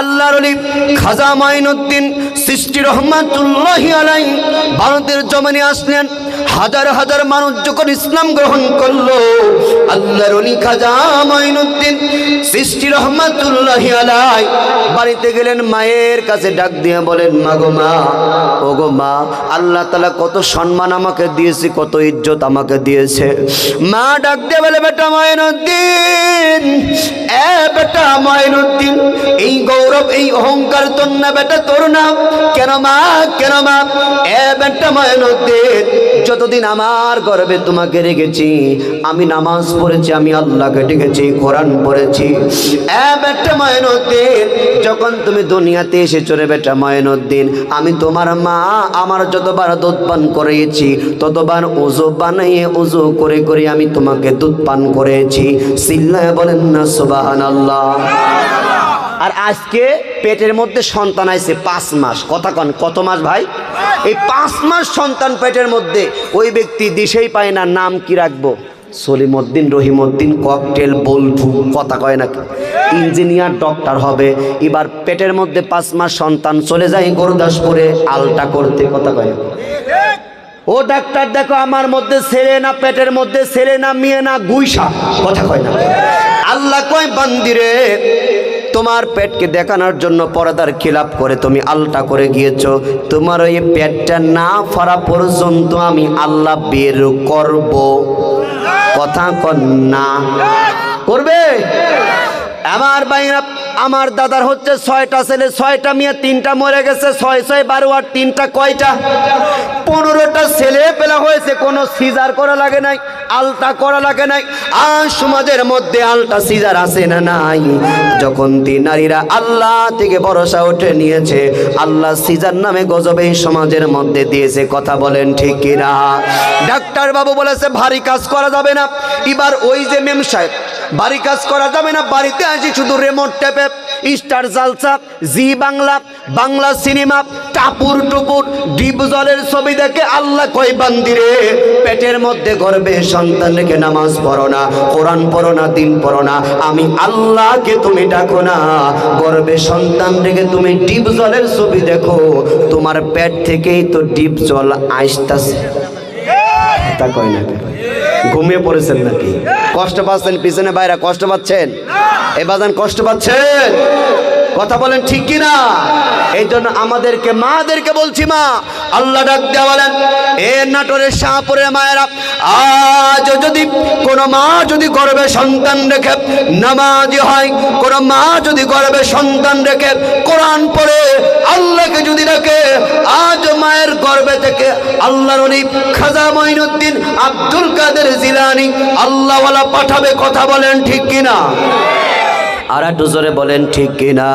আল্লাহর খাজা মাইনুদ্দিন সৃষ্টি রহমাতুল্লাহি আলাই ভারতের জমানে আসলেন। হাজার হাজার মানুষ যখন ইসলাম গ্রহণ করল, আল্লাহর খাজা মাইনুদ্দিন সৃষ্টি রহমাতুল্লাহি আলাই বাড়িতে গেলেন মায়ের কাছে ডাক দিয়ে বলেন, মা গো মা, ও গো মা, আল্লাহ তালা কত সম্মান আমাকে দিয়েছে, কত ইজ্জত আমাকে দিয়েছে। মা ডাক দিয়ে বলে, বেটা মাইনুদ্দিন এ বেটা মাইনুদ্দিন এই গৌরব, এই অহংকার তোর না, বেটা তোর না। কেন মা কেন মা, এ বেটা মাইনুদ্দিন যতদিন আমার গর্বে তোমাকে রেখেছি, আমি নামাজ পড়েছি, আমি আল্লাহকে ডেকেছি, কোরআন পড়েছি বেটা মাইনুদ্দিন যখন তুমি দুনিয়াতে এসেছ রে বেটা মাইনুদ্দিন আমি তোমার মা, আমার যতবার দুধ পান করিয়েছি ততবার উজু বানাইয়ে উজু করে করে আমি তোমাকে দুধ পান করেছি। সিল্লায় বলেন না সুবাহান আল্লাহ আর আজকে পেটের মধ্যে সন্তান আইছে পাঁচ মাস। কথা কন, কত মাস ভাই? এই পাঁচ মাস সন্তান পেটের মধ্যে। ওই ব্যক্তি দিশেই পায় না, নাম কি রাখব? সলিমউদ্দিন রহিমউদ্দিন ককটেল বলফু কথা কয় না ইঞ্জিনিয়ার ডক্টর হবে, এবার পেটের মধ্যে পাঁচ মাস সন্তান চলে যায় গরুদাসপুরে, আলটা করতে, কথা কয় ও ডাক্তার, দেখো আমার মধ্যে ছেলে না, পেটের মধ্যে ছেলে না, মেয়ে না গুইসা কথা কয় না আল্লাহ কয় বান্দিরে তোমার পেটকে দেখানোর জন্য পর্দার খিলাপ করে তুমি আলটা করে গিয়েছো, তোমার ওই পেটটা না ফারা পর্যন্ত আমি আল্লাহ বের করব। কথা কন্যা করবে? আমার বাইরা, আমার দাদার হচ্ছে ছয়টা ছেলে, ছয়টা মেয়ে, তিনটা মরে গেছে, ছয় ছয় বারো আর তিনটা কয়টা? পনেরোটা ছেলে পেলা হয়েছে, কোনো সিজার করা লাগে নাই, আলতা করা লাগে নাই। আর সমাজের মধ্যে আলতা সিজার আছে না নাই? যখন তিন নারীরা আল্লাহ থেকে ভরসা উঠে নিয়েছে, আল্লাহ সিজার নামে গজবে সমাজের মধ্যে দিয়েছে, কথা বলেন ঠিক কিনা? ডাক্তার বাবু বলেছে, ভারী কাজ করা যাবে না। এবার ওই যে মেম সাহেব বাড়ি কাজ করা যাবে না, বাড়িতে আসি শুধু remote টেপে Star Jalsha, Zee Bangla Bangla cinema, Tapur Tupur deep জলের ছবি দেখে আল্লাহ কই বান্দিরে পেটের মধ্যে গর্বে সন্তান রেখে নামাজ পড়ো না, কোরআন পড়ো না, দিন পড়ো না, আমি আল্লাহকে তুমি ডাকো না। গর্বে সন্তান রেখে তুমি ডিপ জলের ছবি দেখো, তোমার পেট থেকেই তো ডিপ জল আসতেছে। তা কয় না? ঘুমিয়ে পড়েছেন নাকি? কষ্ট পাচ্ছেন, পিছনে বাইরে কষ্ট পাচ্ছেন? এ বাজান, কষ্ট পাচ্ছেন? কথা বলেন ঠিক কি না এই জন্য আমাদেরকে, মাদেরকে বলছি মা, আল্লাহ ডাক দেওয়া বলেন, এ নাটোরের শাহপুরের মায়েরা, আজ যদি কোন মা যদি গর্বে সন্তান রেখে নামাজি হয়, কোন মা যদি গর্বে সন্তান রেখে কোরআন পড়ে, আল্লাহকে যদি রাখে আজ মায়ের গর্বে থেকে আল্লাহর খাজা মঈনুদ্দিন আব্দুল কাদের জিলানি আল্লাহওয়ালা পাঠাবে কথা বলেন ঠিক কিনা? আর একটু জোরে বলেন ঠিক কিনা?